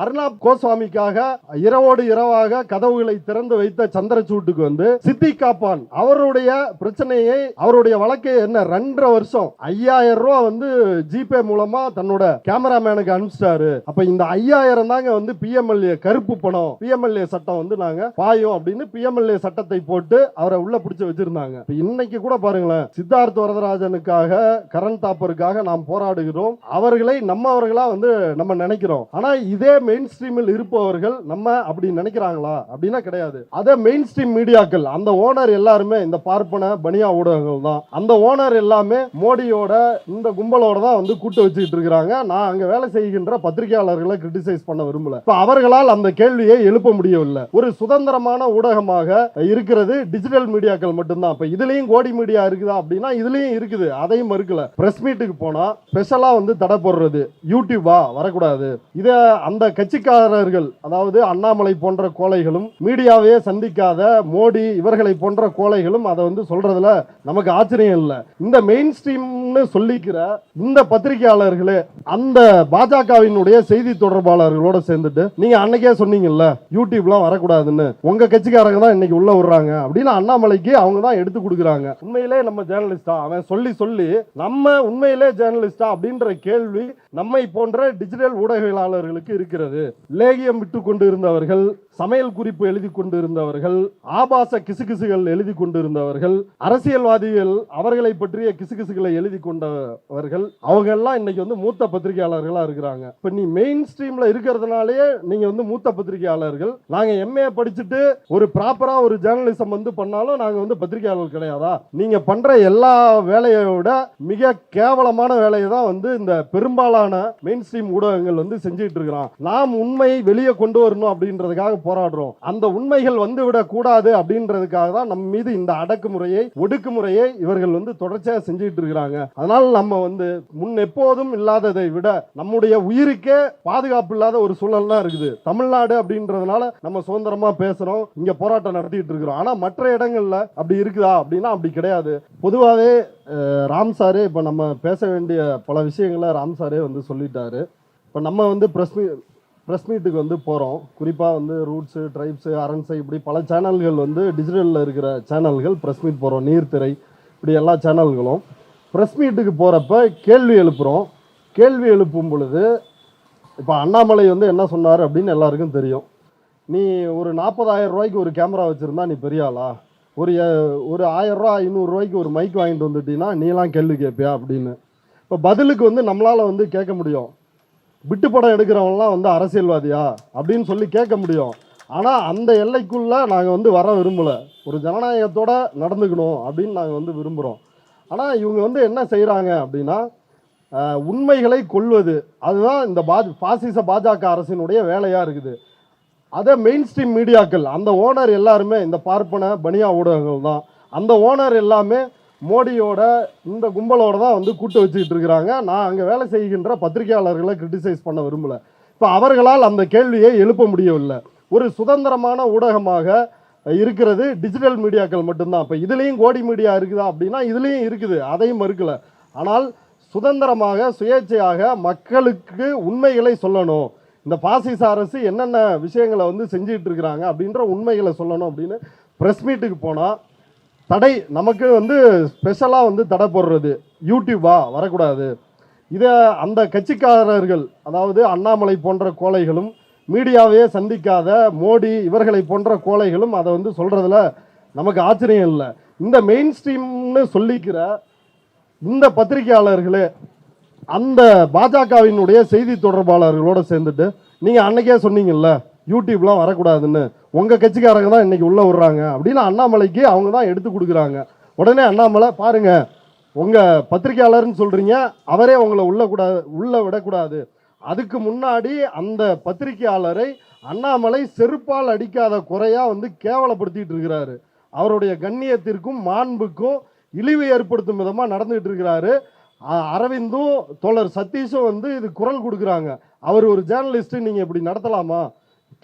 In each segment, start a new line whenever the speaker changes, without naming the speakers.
அர்ணாப் கோஸ்வாமிக்காக இரவோடு இரவாக கதவுகளை திறந்து வைத்த சந்திரசூட்டுக்கு வந்து சித்தி காப்பான். அவருடைய பிரச்சனையை அவருடைய வழக்கை என்ன ரெண்டரை வருஷம் ஐயாயிரம் ரூபா வந்து ஜிபே மூலமா தன்னோட கேமராமேனுக்கு அனுப்பிச்சிட்டாரு. அப்ப இந்த ஐயாயிரம் தாங்க வந்து பிஎம்எல்ஏ கருப்பு பணம் பிஎம்எல்ஏ சட்டம் வந்து நாங்க பாயும் அப்படின்னு பிஎம்எல்ஏ சட்டத்தை போட்டு அவரை உள்ள பிடிச்சு வச்சிருந்தாங்க. இன்னைக்கு கூட பாருங்களேன் சித்தார்த் வரதராஜனுக்காக கரண் தாப்பருக்காக நாம் போராடுகிறோம். அவர்களை நம்மவர்களா வந்து நம்ம நினைக்கிறோம். ஆனா இதே மெயின் ஸ்ட்ரீமில் இருப்பவர்கள் நம்ம அப்படி நினைக்கிறாங்களா? அப்படின்னா கிடையாது. அதே மெயின் ஸ்ட்ரீம் மீடியாக்கள் அந்த ஓனர் எல்லாருமே இந்த பார்ப்பன பனியா ஊடகங்கள் தான். அந்த ஓனர் எல்லாமே மோடியோட இந்த கும்பலோட தான் வந்து கூட்டு வச்சுக்கிட்டு இருக்கிறாங்க. நான் அங்க வேலை செய்கின்ற பத்திரிகையாளர்களை கிரிட்டிசைஸ் பண்ண விரும்பல. இப்ப அவர்களால் அந்த கேள்வியை எழுப்ப முடியவில்லை. ஒரு சுதந்திரமான ஊடகமாக இருக்கிறது டிஜிட்டல் மீடியாக்கள் மட்டும்தான். இப்ப இதுலயும் கோடி மீடியா இருக்குதா அப்படின்னா இதுலயும் இருக்குது. அதையும் மறுக்கல. பிரஸ் மீட்டுக்கு போனா ஸ்பெஷலா வந்து தடை போடுறது. யூடியூபா வரக்கூடாது. இதை அந்த கட்சிக்காரர்கள் அதாவது அண்ணாமலை போன்ற கோழைகளும் மீடியாவே சந்திக்காத மோடி இவர்களை போன்ற கோழைகளும் அதை வந்து சொல்றதுல நமக்கு ஆச்சரியம் இல்லை. இந்த மெயின் ஸ்ட்ரீம்னு சொல்லிக்கிற இந்த பத்திரிகையாளர்களே அந்த பாஜகவினுடைய செய்தி தொடர்பாளர்களோட சேர்ந்துட்டு நீங்க அன்னைக்கே சொன்னீங்கல்ல யூடியூப்லாம் வரக்கூடாதுன்னு உங்க கட்சிக்காரங்க தான் இன்னைக்கு உள்ள விடுறாங்க அப்படின்னு அண்ணாமலைக்கு அவங்க தான் எடுத்து கொடுக்குறாங்க. உண்மையிலே நம்ம ஜேர்னலிஸ்டா அவன் சொல்லி சொல்லி நம்ம உண்மையிலே ஜேர்னலிஸ்டா அப்படின்ற கேள்வி நம்மை போன்ற டிஜிட்டல் ஊடகவியலாளர்களுக்கு இருக்கிறது. லேகியம் விட்டு கொண்டு இருந்தவர்கள் சமையல் குறிப்பு எழுதி கொண்டு இருந்தவர்கள் ஆபாச கிசுகிசுகள் எழுதி கொண்டு இருந்தவர்கள் அரசியல்வாதிகள் அவர்களை பற்றிய கிசுகிசுகளை எழுதி கொண்டவர்கள் அவங்க எல்லாம் இன்னைக்கு வந்து மூத்த பத்திரிகையாளர்களா இருக்கிறாங்க. இப்ப நீ மெயின் ஸ்ட்ரீம்ல இருக்கிறதுனாலயே நீங்க வந்து மூத்த பத்திரிகையாளர்கள். நாங்க எம்ஏ படிச்சுட்டு ஒரு ப்ராப்பரா ஒரு ஜேர்னலிசம் வந்து பண்ணாலும் நாங்க வந்து பத்திரிகையாளர் கிடையாதா? நீங்க பண்ற எல்லா வேலையை விட மிக கேவலமான வேலையை தான் வந்து இந்த பெரும்பாலான மெயின் ஸ்ட்ரீம் ஊடகங்கள் வந்து செஞ்சுட்டு இருக்கிறான். நாம் உண்மையை வெளியே கொண்டு வரணும் அப்படின்றதுக்காக போராடுறோம். அந்த உண்மைகள் வந்து விட கூடாது அப்படின்றதுக்காக தான் நம்ம மீது இந்த அடக்குமுறையை ஒடுக்குமுறையை இவர்கள் வந்து தொடர்ச்சியாக செஞ்சுட்டு இருக்கிறாங்க. அதனால நம்ம வந்து முன் எப்போதும் இல்லாததை விட நம்முடைய உயிருக்கே பாதுகாப்பு இல்லாத ஒரு சூழல் தான் இருக்குது. தமிழ்நாடு அப்படின்றதுனால நம்ம சுதந்திரமா பேசுறோம் இங்க போராட்டம் நடத்திட்டு இருக்கிறோம். ஆனா மற்ற இடங்கள்ல அப்படி இருக்குதா அப்படின்னா அப்படி கிடையாது. பொதுவாகவே ராம் சாரே இப்போ நம்ம பேச வேண்டிய பல விஷயங்களை ராம் சாரே வந்து சொல்லிட்டாரு. இப்போ நம்ம வந்து பிரஸ் ப்ரெஸ் மீட்டுக்கு வந்து போகிறோம் குறிப்பாக வந்து ரூட்ஸு ட்ரைப்ஸு அரன்ஸு இப்படி பல சேனல்கள் வந்து டிஜிட்டலில் இருக்கிற சேனல்கள் ப்ரெஸ் மீட் போகிறோம் நீர்த்திரை இப்படி எல்லா சேனல்களும் ப்ரெஸ் மீட்டுக்கு போகிறப்ப கேள்வி எழுப்புகிறோம் கேள்வி எழுப்பும் பொழுது இப்போ அண்ணாமலை வந்து என்ன சொன்னார் அப்படின்னு எல்லாருக்கும் தெரியும். நீ ஒரு நாற்பதாயிரம் ரூபாய்க்கு ஒரு கேமரா வச்சுருந்தா நீ பெரிய ஆளா? ஒரு ஒரு ஆயிரரூவா ஐநூறுரூவாய்க்கு ஒரு மைக் வாங்கிட்டு வந்துட்டீங்கன்னா நீலாம் கேள்வி கேட்பியா அப்படின்னு. இப்போ பதிலுக்கு வந்து நம்மளால் வந்து கேட்க முடியும். விட்டு படம் எடுக்கிறவங்களாம் வந்து அரசியல்வாதியா அப்படின்னு சொல்லி கேட்க முடியும். ஆனால் அந்த எல்லைக்குள்ளே நாங்கள் வந்து வர விரும்பலை. ஒரு ஜனநாயகத்தோடு நடந்துக்கணும் அப்படின்னு நாங்கள் வந்து விரும்புகிறோம் ஆனால் இவங்க வந்து என்ன செய்கிறாங்க அப்படின்னா உண்மைகளை கொள்வது. அதுதான் இந்த பா பாசிச பாஜக அரசினுடைய வேலையாக இருக்குது. அதே மெயின் ஸ்ட்ரீம் மீடியாக்கள் அந்த ஓனர் எல்லாருமே இந்த பார்ப்பன பனியா ஊடகங்கள் தான் அந்த ஓனர் எல்லாமே மோடியோட இந்த கும்பலோட தான் வந்து கூட்டு வச்சுக்கிட்டு இருக்கிறாங்க. நான் அங்கே வேலை செய்கின்ற பத்திரிகையாளர்களை கிரிட்டிசைஸ் பண்ண விரும்பலை. இப்போ அவர்களால் அந்த கேள்வியை எழுப்ப முடியவில்லை. ஒரு சுதந்திரமான ஊடகமாக இருக்கிறது டிஜிட்டல் மீடியாக்கள் மட்டும்தான். இப்போ இதுலேயும் கோடி மீடியா இருக்குதா அப்படின்னா இதுலேயும் இருக்குது. அதையும் மறுக்கல. ஆனால் சுதந்திரமாக சுயேட்சையாக மக்களுக்கு உண்மைகளை சொல்லணும். இந்த பாசிச அரசு என்னென்ன விஷயங்களை வந்து செஞ்சிகிட்டு இருக்கிறாங்க அப்படின்ற உண்மைகளை சொல்லணும் அப்படின்னு ப்ரெஸ் மீட்டுக்கு போனால் தடை நமக்கு வந்து ஸ்பெஷலாக வந்து தடை போடுறது. யூடியூபா வரக்கூடாது. இதை அந்த கட்சிக்காரர்கள் அதாவது அண்ணாமலை போன்ற கோழைகளும் மீடியாவையே சந்திக்காத மோடி இவர்களை போன்ற கோழைகளும் அதை வந்து சொல்கிறதுல நமக்கு ஆச்சரியம் இல்லை. இந்த மெயின் ஸ்ட்ரீம்னு சொல்லிக்கிற இந்த பத்திரிகையாளர்களே அந்த பாஜகவினுடைய செய்தி தொடர்பாளர்களோடு சேர்ந்துட்டு நீங்கள் அன்னைக்கே சொன்னீங்கல்ல? யூடியூப்லாம் வரக்கூடாதுன்னு உங்கள் கட்சிக்காரங்க தான் இன்றைக்கி உள்ளே விடுறாங்க. அப்படின்னு அண்ணாமலைக்கு அவங்க தான் எடுத்து கொடுக்குறாங்க. உடனே அண்ணாமலை பாருங்கள் உங்கள் பத்திரிகையாளர்னு சொல்கிறீங்க அவரே உங்களை உள்ள கூடாது உள்ளே விடக்கூடாது. அதுக்கு முன்னாடி அந்த பத்திரிகையாளரை அண்ணாமலை செருப்பால் அடிக்காத குறையாக வந்து கேவலப்படுத்திட்டு இருக்கிறாரு. அவருடைய கண்ணியத்திற்கும் மாண்புக்கும் இழிவு ஏற்படுத்தும் விதமாக நடந்துகிட்டு இருக்கிறாரு. அ- அரவிந்தும் தோழர் சதீஷும் வந்து இது குரல் கொடுக்குறாங்க. அவர் ஒரு ஜேர்னலிஸ்ட்டு நீங்கள் இப்படி நடத்தலாமா?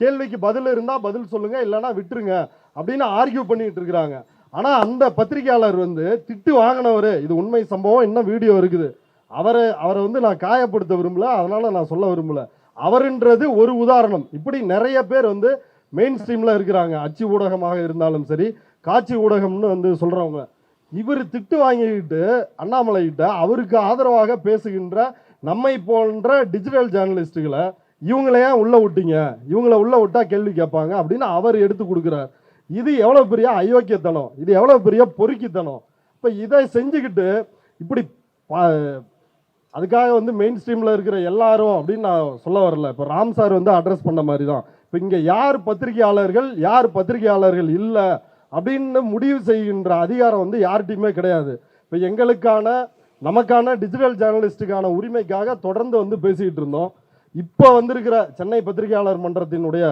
கேள்விக்கு பதில் இருந்தால் பதில் சொல்லுங்கள் இல்லைன்னா விட்டுருங்க அப்படின்னு ஆர்கியூ பண்ணிட்டு இருக்கிறாங்க. ஆனால் அந்த பத்திரிகையாளர் வந்து திட்டு வாங்கினவர் இது உண்மை சம்பவம் இன்னும் வீடியோ இருக்குது. அவரை அவரை வந்து நான் காயப்படுத்த விரும்பல அதனால் நான் சொல்ல விரும்பல. அவருன்றது ஒரு உதாரணம். இப்படி நிறைய பேர் வந்து மெயின் ஸ்ட்ரீமில் இருக்கிறாங்க. அச்சு ஊடகமாக இருந்தாலும் சரி காட்சி ஊடகம்னு வந்து சொல்கிறவங்க இவர் திட்டு வாங்கிக்கிட்டு அண்ணாமலை கிட்ட அவருக்கு ஆதரவாக பேசுகின்ற நம்மை போன்ற டிஜிட்டல் ஜேர்னலிஸ்ட்டுகளை இவங்களை ஏன் உள்ளே விட்டீங்க? இவங்கள உள்ளே விட்டா கேள்வி கேட்பாங்க அப்படின்னு அவர் எடுத்து கொடுக்குறார். இது எவ்வளோ பெரிய அயோக்கியத்தனம்? இது எவ்வளோ பெரிய பொறுக்கித்தனம்? இப்போ இதை செஞ்சுக்கிட்டு இப்படி அதுக்காக வந்து மெயின் ஸ்ட்ரீமில் இருக்கிற எல்லாரும் அப்படின்னு நான் சொல்ல வரல. இப்போ ராம் சார் வந்து அட்ரஸ் பண்ண மாதிரி தான் இப்போ இங்கே யார் பத்திரிகையாளர்கள் யார் பத்திரிகையாளர்கள் இல்லை அப்படின்னு முடிவு செய்கின்ற அதிகாரம் வந்து யார்கிட்டையுமே கிடையாது. இப்போ எங்களுக்கான நமக்கான டிஜிட்டல் ஜேர்னலிஸ்ட்டுக்கான உரிமைக்காக தொடர்ந்து வந்து பேசிக்கிட்டு இருந்தோம். இப்போ வந்திருக்கிற சென்னை பத்திரிகையாளர் மன்றத்தினுடைய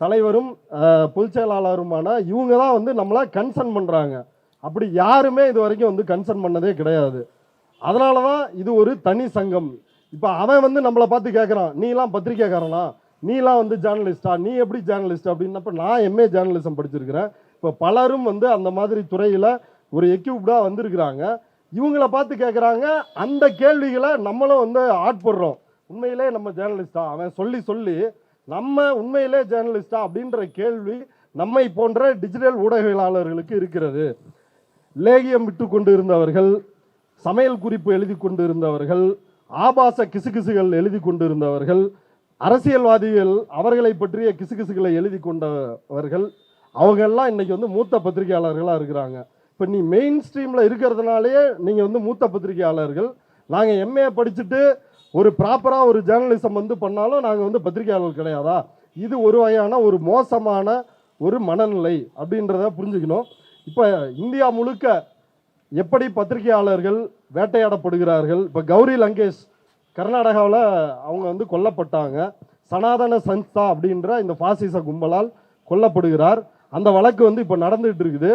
தலைவரும் அஹ், பொதுச் செயலாளருமான இவங்க தான் வந்து நம்மளை கன்சர்ன் பண்ணுறாங்க அப்படி யாருமே இது வரைக்கும் வந்து கன்சர்ன் பண்ணதே கிடையாது. அதனால தான் இது ஒரு தனி சங்கம். இப்போ அவன் வந்து நம்மளை பார்த்து கேட்குறான் நீலாம் பத்திரிக்கைக்காரனா நீலாம் வந்து ஜேர்னலிஸ்டா நீ எப்படி ஜேர்னலிஸ்ட் அப்படின்னப்ப நான் எம்ஏ ஜேர்னலிசம் படிச்சிருக்கிறேன். இப்போ பலரும் வந்து அந்த மாதிரி துறையில் ஒரு எக்யூப்டாக வந்திருக்கிறாங்க. இவங்கள பார்த்து கேட்குறாங்க அந்த கேள்விகளை நம்மளும் வந்து ஆட்படுறோம். உண்மையிலே நம்ம ஜேர்னலிஸ்டா அவன் சொல்லி சொல்லி நம்ம உண்மையிலே ஜேர்னலிஸ்டா அப்படின்ற கேள்வி நம்மை போன்ற டிஜிட்டல் ஊடகவியலாளர்களுக்கு இருக்கிறது. லேகியம் விட்டு கொண்டு இருந்தவர்கள் சமையல் குறிப்பு எழுதி கொண்டு இருந்தவர்கள் ஆபாச கிசுகிசுகள் எழுதி கொண்டு இருந்தவர்கள் அரசியல்வாதிகள் அவர்களை பற்றிய கிசுகிசுகளை எழுதி கொண்டவர்கள் அவங்கெல்லாம் இன்றைக்கி வந்து மூத்த பத்திரிகையாளர்களாக இருக்கிறாங்க. இப்போ நீ மெயின் ஸ்ட்ரீமில் இருக்கிறதுனாலேயே நீங்கள் வந்து மூத்த பத்திரிகையாளர்கள். நாங்கள் எம்ஏ படிச்சுட்டு ஒரு ப்ராப்பராக ஒரு ஜேர்னலிசம் வந்து பண்ணாலும் நாங்கள் வந்து பத்திரிகையாளர் கிடையாதா? இது ஒரு வகையான ஒரு மோசமான ஒரு மனநிலை அப்படின்றத புரிஞ்சுக்கணும். இப்போ இந்தியா முழுக்க எப்படி பத்திரிகையாளர்கள் வேட்டையாடப்படுகிறார்கள்? இப்போ கௌரி லங்கேஷ் கர்நாடகாவில் அவங்க வந்து கொல்லப்பட்டாங்க. சனாதன சன்ஸ்தா அப்படின்ற இந்த பாசிச கும்பலால் கொல்லப்படுகிறார். அந்த வழக்கு வந்து இப்போ நடந்துகிட்டு இருக்குது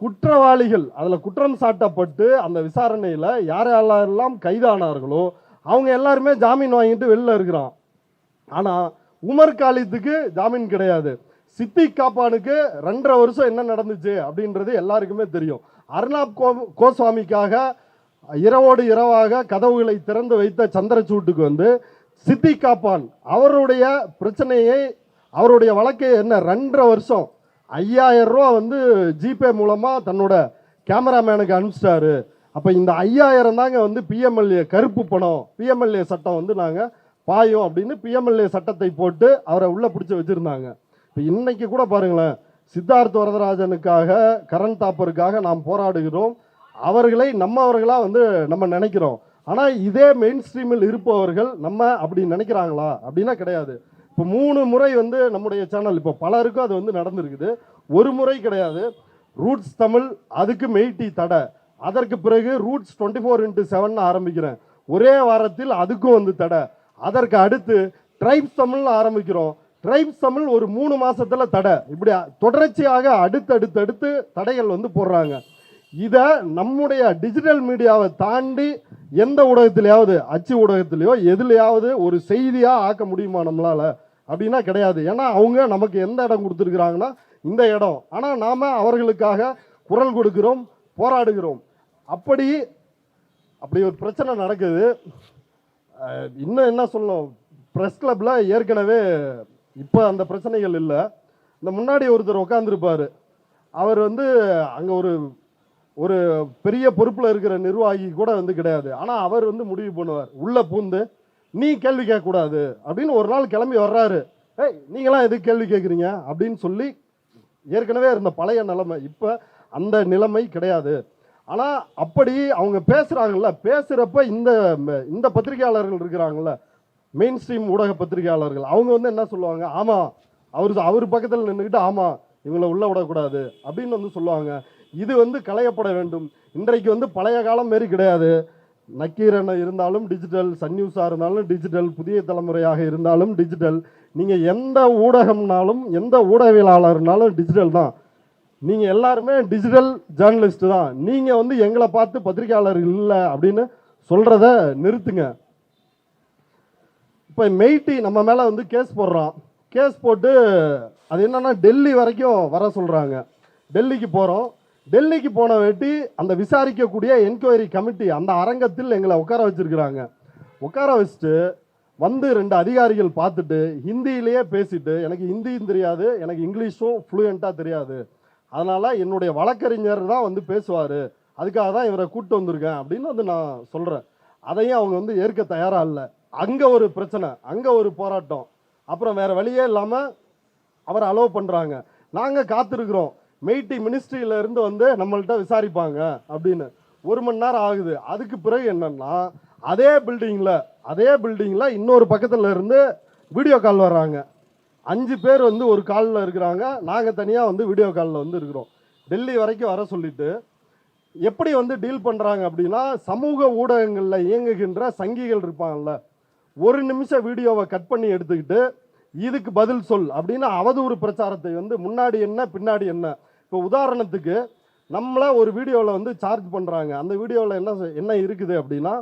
குற்றவாளிகள் அதில் குற்றம் சாட்டப்பட்டு அந்த விசாரணையில் யார் யாரெல்லாம் கைதானார்களோ அவங்க எல்லாருமே ஜாமீன் வாங்கிட்டு வெளில இருக்கிறான். ஆனால் உமர் காலித்துக்கு ஜாமீன் கிடையாது. சித்திக் காப்பானுக்கு ரெண்டரை வருஷம் என்ன நடந்துச்சு அப்படின்றது எல்லாருக்குமே தெரியும். அர்னாப் கோ கோஸ்வாமிக்காக இரவோடு இரவாக கதவுகளை திறந்து வைத்த சந்திரசூட்டுக்கு வந்து சித்தி காப்பான் அவருடைய பிரச்சனையை அவருடைய வழக்கை என்ன ரெண்டரை வருஷம் ஐயாயிரம் ரூபா வந்து ஜிபே மூலமாக தன்னோட கேமராமேனுக்கு அனுப்பிச்சிட்டாரு. அப்போ இந்த ஐயாயிரம் தாங்க வந்து பிஎம்எல்ஏ கருப்பு பணம் பிஎம்எல்ஏ சட்டம் வந்து நாங்கள் பாயும் அப்படின்னு பிஎம்எல்ஏ சட்டத்தை போட்டு அவரை உள்ளே பிடிச்சி வச்சுருந்தாங்க. இப்போ இன்றைக்கி கூட பாருங்களேன் சித்தார்த் வரதராஜனுக்காக கரண் தாப்பருக்காக நாம் போராடுகிறோம். அவர்களை நம்மவர்களாக வந்து நம்ம நினைக்கிறோம். ஆனால் இதே மெயின் ஸ்ட்ரீமில் இருப்பவர்கள் நம்ம அப்படி நினைக்கிறாங்களா? அப்படின்னா கிடையாது. இப்போ மூணு முறை வந்து நம்முடைய சேனல் இப்போ பலருக்கும் அது வந்து நடந்திருக்குது. ஒரு முறை கிடையாது. ரூட்ஸ் தமிழ் அதுக்கு மெய்டி தடை. அதற்கு பிறகு routes twenty four into seven ஆரம்பிக்கிறேன். ஒரே வாரத்தில் அதுக்கும் வந்து தடை. அதற்கு அடுத்து ட்ரைப்ஸ் தமிழ்னு ஆரம்பிக்கிறோம். ட்ரைப்ஸ் தமிழ் ஒரு மூணு மாதத்தில் தடை. இப்படி தொடர்ச்சியாக அடுத்தடுத்தடுத்து தடைகள் வந்து போடுறாங்க. இதை நம்முடைய டிஜிட்டல் மீடியாவை தாண்டி எந்த ஊடகத்திலேயாவது அச்சு ஊடகத்திலேயோ எதுலையாவது ஒரு செய்தியாக ஆக்க முடியுமா நம்மளால்? அப்படின்னா கிடையாது. ஏன்னா அவங்க நமக்கு எந்த இடம் கொடுத்துருக்குறாங்கன்னா இந்த இடம். ஆனால் நாம் அவர்களுக்காக குரல் கொடுக்கிறோம் போராடுகிறோம். அப்படி அப்படி ஒரு பிரச்சனை நடக்குது. இன்னும் என்ன சொல்லணும்? ப்ரெஸ் கிளப்பில் ஏற்கனவே இப்போ அந்த பிரச்சனைகள் இல்லை. இந்த முன்னாடி ஒருத்தர் உட்காந்துருப்பார் அவர் வந்து அங்கே ஒரு ஒரு பெரிய பொறுப்பில் இருக்கிற நிர்வாகி கூட வந்து கிடையாது. ஆனால் அவர் வந்து முடிவு பண்ணுவார். உள்ளே பூந்து நீ கேள்வி கேட்கக்கூடாது. அப்படின்னு ஒரு நாள் கிளம்பி வர்றாரு. ஏய் நீங்களாம் எதுக்கு கேள்வி கேட்குறீங்க? அப்படின்னு சொல்லி ஏற்கனவே இருந்த பழைய நிலைமை இப்போ அந்த நிலைமை கிடையாது. ஆனால் அப்படி அவங்க பேசுகிறாங்கல்ல பேசுகிறப்ப இந்த இந்த பத்திரிகையாளர்கள் இருக்கிறாங்கல்ல மெயின் ஸ்ட்ரீம் ஊடக பத்திரிகையாளர்கள் அவங்க வந்து என்ன சொல்லுவாங்க? ஆமாம் அவர் அவர் பக்கத்தில் நின்றுக்கிட்டு ஆமாம் இவங்களை உள்ளே விடக்கூடாது அப்படின்னு வந்து சொல்லுவாங்க. இது வந்து களையப்பட வேண்டும். இன்றைக்கு வந்து பழைய காலம் மாரி கிடையாது. நக்கீரன் இருந்தாலும் டிஜிட்டல் சன் நியூஸாக இருந்தாலும் டிஜிட்டல் புதிய தலைமுறையாக இருந்தாலும் டிஜிட்டல் நீங்கள் எந்த ஊடகம்னாலும் எந்த ஊடகவியலாளர்னாலும் டிஜிட்டல் தான். நீங்கள் எல்லாருமே டிஜிட்டல் ஜேர்னலிஸ்ட் தான். நீங்கள் வந்து எங்களை பார்த்து பத்திரிகையாளர் இல்லை அப்படின்னு சொல்கிறத நிறுத்துங்க. இப்போ மெய்டி நம்ம மேலே வந்து கேஸ் போடுறோம் கேஸ் போட்டு அது என்னென்னா டெல்லி வரைக்கும் வர சொல்கிறாங்க டெல்லிக்கு போகிறோம் டெல்லிக்கு போன வேட்டி அந்த விசாரிக்கக்கூடிய என்கொயரி கமிட்டி அந்த அரங்கத்தில் எங்களை உட்கார வச்சிருக்கிறாங்க. உட்கார வச்சுட்டு வந்து ரெண்டு அதிகாரிகள் பார்த்துட்டு ஹிந்தியிலேயே பேசிட்டு எனக்கு ஹிந்தியும் தெரியாது எனக்கு இங்கிலீஷும் ஃப்ளூயண்ட்டாக தெரியாது. அதனால் என்னுடைய வழக்கறிஞர் தான் வந்து பேசுவார். அதுக்காக தான் இவரை கூப்பிட்டு வந்திருக்கேன் அப்படின்னு வந்து நான் சொல்கிறேன் அதையும் அவங்க வந்து ஏற்க தயாராக இல்லை. அங்கே ஒரு பிரச்சனை அங்கே ஒரு போராட்டம். அப்புறம் வேறு வழியே இல்லாமல் அவரை அலோவ் பண்ணுறாங்க நாங்கள் காத்திருக்கிறோம். மெய்டி மினிஸ்ட்ரியிலேருந்து வந்து நம்மள்ட்ட விசாரிப்பாங்க அப்படின்னு. ஒரு மணி நேரம் ஆகுது. அதுக்கு பிறகு என்னென்னா அதே பில்டிங்கில் அதே பில்டிங்கில் இன்னொரு பக்கத்தில் இருந்து வீடியோ கால் வர்றாங்க. அஞ்சு பேர் வந்து ஒரு காலில் இருக்கிறாங்க. நாங்கள் தனியாக வந்து வீடியோ காலில் வந்து இருக்கிறோம். டெல்லி வரைக்கும் வர சொல்லிட்டு எப்படி வந்து டீல் பண்ணுறாங்க அப்படின்னா சமூக ஊடகங்களில் இயங்குகின்ற சங்கிகள் இருப்பாங்கல்ல ஒரு நிமிஷம் வீடியோவை கட் பண்ணி எடுத்துக்கிட்டு இதுக்கு பதில் சொல் அப்படின்னு அவதூறு பிரச்சாரத்தை வந்து முன்னாடி என்ன பின்னாடி என்ன. இப்போ உதாரணத்துக்கு நம்மளை ஒரு வீடியோவில் வந்து சார்ஜ் பண்ணுறாங்க அந்த வீடியோவில் என்ன என்ன இருக்குது அப்படின்னா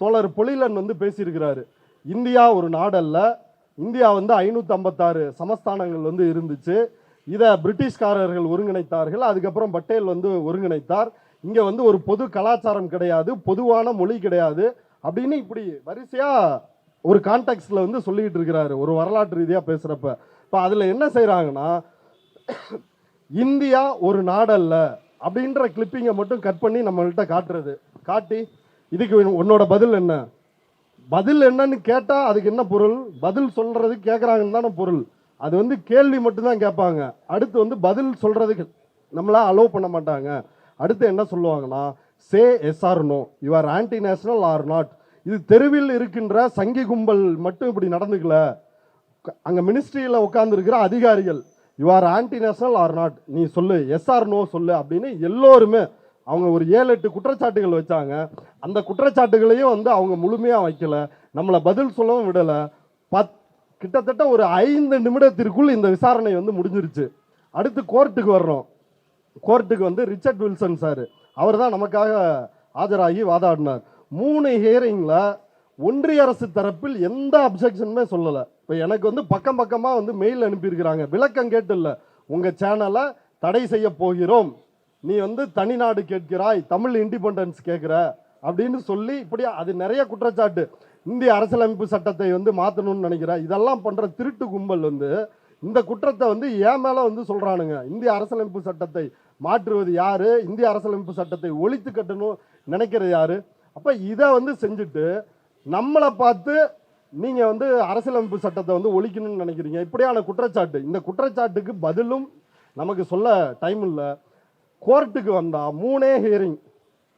தோழர் பொழிலன் வந்து பேசியிருக்கிறாரு. இந்தியா ஒரு நாடல்ல இந்தியா வந்து ஐநூற்றம்பத்தாறு சமஸ்தானங்கள் வந்து இருந்துச்சு. இதை பிரிட்டிஷ்காரர்கள் ஒருங்கிணைத்தார்கள். அதுக்கப்புறம் பட்டேல் வந்து ஒருங்கிணைத்தார். இங்கே வந்து ஒரு பொது கலாச்சாரம் கிடையாது பொதுவான மொழி கிடையாது அப்படின்னு இப்படி வரிசையாக ஒரு கான்டெக்ட்ல வந்து சொல்லிக்கிட்டு இருக்கிறாரு. ஒரு வரலாற்று ரீதியாக பேசுகிறப்ப இப்போ அதில் என்ன செய்கிறாங்கன்னா இந்தியா ஒரு நாடல்ல அப்படின்ற கிளிப்பிங்கை மட்டும் கட் பண்ணி நம்மள்கிட்ட காட்டுறது. காட்டி இதுக்கு உன்னோட பதில் என்ன? பதில் என்னன்னு கேட்டால் அதுக்கு என்ன பொருள்? பதில் சொல்றது கேட்குறாங்கன்னு தானே பொருள். அது வந்து கேள்வி மட்டும்தான் கேட்பாங்க. அடுத்து வந்து பதில் சொல்றதுக்கு நம்மளா அலோவ் பண்ண மாட்டாங்க. அடுத்து என்ன சொல்லுவாங்கன்னா say yes or no. You are anti national or not இது தெருவில் இருக்கின்ற சங்கி கும்பல் மட்டும் இப்படி நடந்துக்கல. அங்கே மினிஸ்ட்ரியில் உட்காந்துருக்கிற அதிகாரிகள் you are anti national or not நீ சொல்லு எஸ் ஆர் நோ சொல்லு அப்படின்னு எல்லோருமே அவங்க ஒரு ஏழு எட்டு குற்றச்சாட்டுகள் வச்சாங்க. அந்த குற்றச்சாட்டுகளையும் வந்து அவங்க முழுமையாக வைக்கல. நம்மளை பதில் சொல்லவும் விடலை. பத் கிட்டத்தட்ட ஒரு ஐந்து நிமிடத்திற்குள் இந்த விசாரணை வந்து முடிஞ்சிருச்சு. அடுத்து கோர்ட்டுக்கு வர்றோம். கோர்ட்டுக்கு வந்து ரிச்சர்ட் வில்சன் சார். அவர் தான் நமக்காக ஆஜராகி வாதாடினார். மூணு ஹியரிங்கில் ஒன்றிய அரசு தரப்பில் எந்த அப்செக்ஷனுமே சொல்லலை. இப்போ எனக்கு வந்து பக்கம் பக்கமாக வந்து மெயில் அனுப்பியிருக்கிறாங்க. விளக்கம் கேட்டு இல்லை உங்கள் சேனலை தடை செய்ய போகிறோம். நீ வந்து தனிநாடு கேட்கிறாய் தமிழ் இண்டிபெண்டன்ஸ் கேட்குற அப்படின்னு சொல்லி இப்படி அது நிறைய குற்றச்சாட்டு. இந்திய அரசியலமைப்பு சட்டத்தை வந்து மாற்றணும்னு நினைக்கிற இதெல்லாம் பண்ணுற திருட்டு கும்பல் வந்து இந்த குற்றத்தை வந்து ஏன் மேலே வந்து சொல்கிறானுங்க இந்திய அரசியலமைப்பு சட்டத்தை மாற்றுவது யார்? இந்திய அரசியலமைப்பு சட்டத்தை ஒழித்து கட்டணும் நினைக்கிறது யார்? அப்போ இதை வந்து செஞ்சுட்டு நம்மளை பார்த்து நீங்கள் வந்து அரசியலமைப்பு சட்டத்தை வந்து ஒழிக்கணும்னு நினைக்கிறீங்க. இப்படியான குற்றச்சாட்டு. இந்த குற்றச்சாட்டுக்கு பதிலும் நமக்கு சொல்ல டைம் இல்லை. கோர்ட்டுக்கு வந்தால் மூணே ஹியரிங்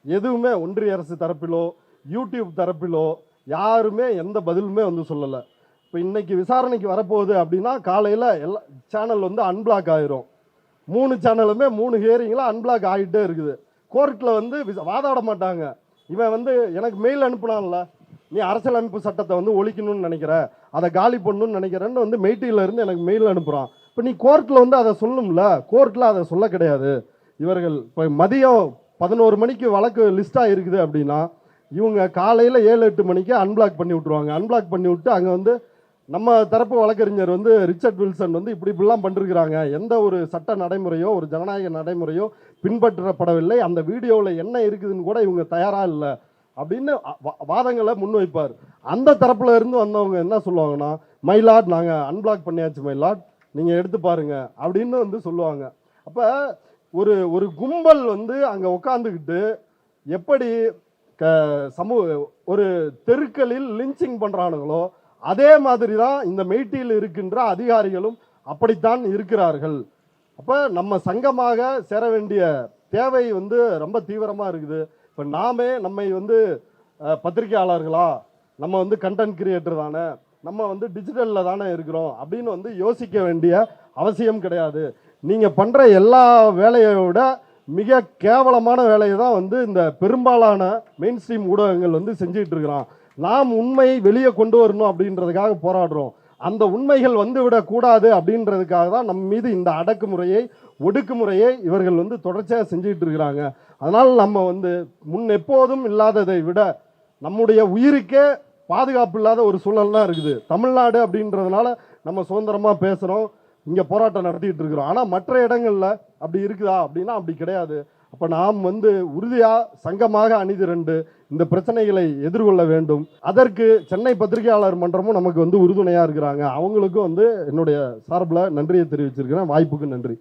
எதுவுமே ஒன்றிய அரசு தரப்பிலோ யூடியூப் தரப்பிலோ யாருமே எந்த பதிலுமே வந்து சொல்லலை. இப்போ இன்றைக்கி விசாரணைக்கு வரப்போகுது அப்படின்னா காலையில் எல்லா சேனல் வந்து அன்பிளாக் ஆயிரும். மூணு சேனலுமே மூணு ஹியரிங்கில் அன்பிளாக் ஆகிட்டே இருக்குது. கோர்ட்டில் வந்து விச- வாதாட மாட்டாங்க. இவன் வந்து எனக்கு மெயில் அனுப்புனான்ல நீ அரசியலமைப்பு சட்டத்தை வந்து ஒழிக்கணும்னு நினைக்கிற அதை காலி பண்ணணும்னு நினைக்கிறேன்னு வந்து மெய்ட்டியில இருந்து எனக்கு மெயில் அனுப்புகிறான் இப்போ நீ கோர்ட்டில் வந்து அதை சொல்லணும்ல கோர்ட்டில் அதை சொல்ல கிடையாது. இவர்கள் இப்போ மதியம் பதினோரு மணிக்கு வழக்கு லிஸ்ட்டாக இருக்குது அப்படின்னா இவங்க காலையில் ஏழு எட்டு மணிக்கு அன்பிளாக் பண்ணி விட்ருவாங்க அன்பிளாக் பண்ணி விட்டு அங்கே வந்து நம்ம தரப்பு வழக்கறிஞர் வந்து ரிச்சர்ட் வில்சன் வந்து இப்படி இப்படிலாம் பண்ணிருக்கிறாங்க. எந்த ஒரு சட்ட நடைமுறையோ ஒரு ஜனநாயக நடைமுறையோ பின்பற்றப்படவில்லை. அந்த வீடியோவில் என்ன இருக்குதுன்னு கூட இவங்க தயாராக இல்லை அப்படின்னு வா- வாதங்களை முன்வைப்பார். அந்த தரப்புல இருந்து வந்தவங்க என்ன சொல்லுவாங்கன்னா மயிலாட் நாங்கள் அன்பிளாக் பண்ணியாச்சு மயிலாட் நீங்கள் எடுத்து பாருங்க. அப்படின்னு வந்து சொல்லுவாங்க. அப்போ ஒரு ஒரு கும்பல் வந்து அங்கே உட்காந்துக்கிட்டு எப்படி க சமூக ஒரு தெருக்களில் லிஞ்சிங் பண்ணுறானுங்களோ அதே மாதிரி தான் இந்த மெய்ட்டியில் இருக்கின்ற அதிகாரிகளும் அப்படித்தான் இருக்கிறார்கள். அப்போ நம்ம சங்கமாக சேர வேண்டிய தேவை வந்து ரொம்ப தீவிரமாக இருக்குது. இப்போ நாமே நம்மை வந்து பத்திரிகையாளர்களா நம்ம வந்து கண்டென்ட் கிரியேட்டர் தானே நம்ம வந்து டிஜிட்டலில் தானே இருக்கிறோம் அப்படின்னு வந்து யோசிக்க வேண்டிய அவசியம் கிடையாது. நீங்கள் பண்ணுற எல்லா வேலையை விட மிக கேவலமான வேலையை தான் வந்து இந்த பெரும்பாலான மெயின் ஸ்ட்ரீம் ஊடகங்கள் வந்து செஞ்சுட்டு இருக்கிறான். நாம் உண்மையை வெளியே கொண்டு வரணும் அப்படின்றதுக்காக போராடுறோம். அந்த உண்மைகள் வந்து விடக்கூடாது அப்படின்றதுக்காக தான் நம் மீது இந்த அடக்குமுறையை ஒடுக்குமுறையை இவர்கள் வந்து தொடர்ச்சியாக செஞ்சுக்கிட்டு இருக்கிறாங்க. அதனால் நம்ம வந்து முன் எப்போதும் இல்லாததை விட நம்முடைய உயிருக்கே பாதுகாப்பு இல்லாத ஒரு சூழல்லாம் இருக்குது. தமிழ்நாடு அப்படின்றதுனால நம்ம சுதந்திரமாக பேசுகிறோம் இங்கே போராட்டம் நடத்திட்டு இருக்கிறோம். ஆனால் மற்ற இடங்களில் அப்படி இருக்குதா? அப்படின்னா அப்படி கிடையாது. அப்போ நாம் வந்து உறுதியாக சங்கமாக அணிதிரண்டு இந்த பிரச்சனைகளை எதிர்கொள்ள வேண்டும். அதற்கு சென்னை பத்திரிகையாளர் மன்றமும் நமக்கு வந்து உறுதுணையாக இருக்கிறாங்க. அவங்களுக்கும் வந்து என்னுடைய சார்பில் நன்றியை தெரிவிச்சிருக்கிறேன். வாய்ப்புக்கு நன்றி.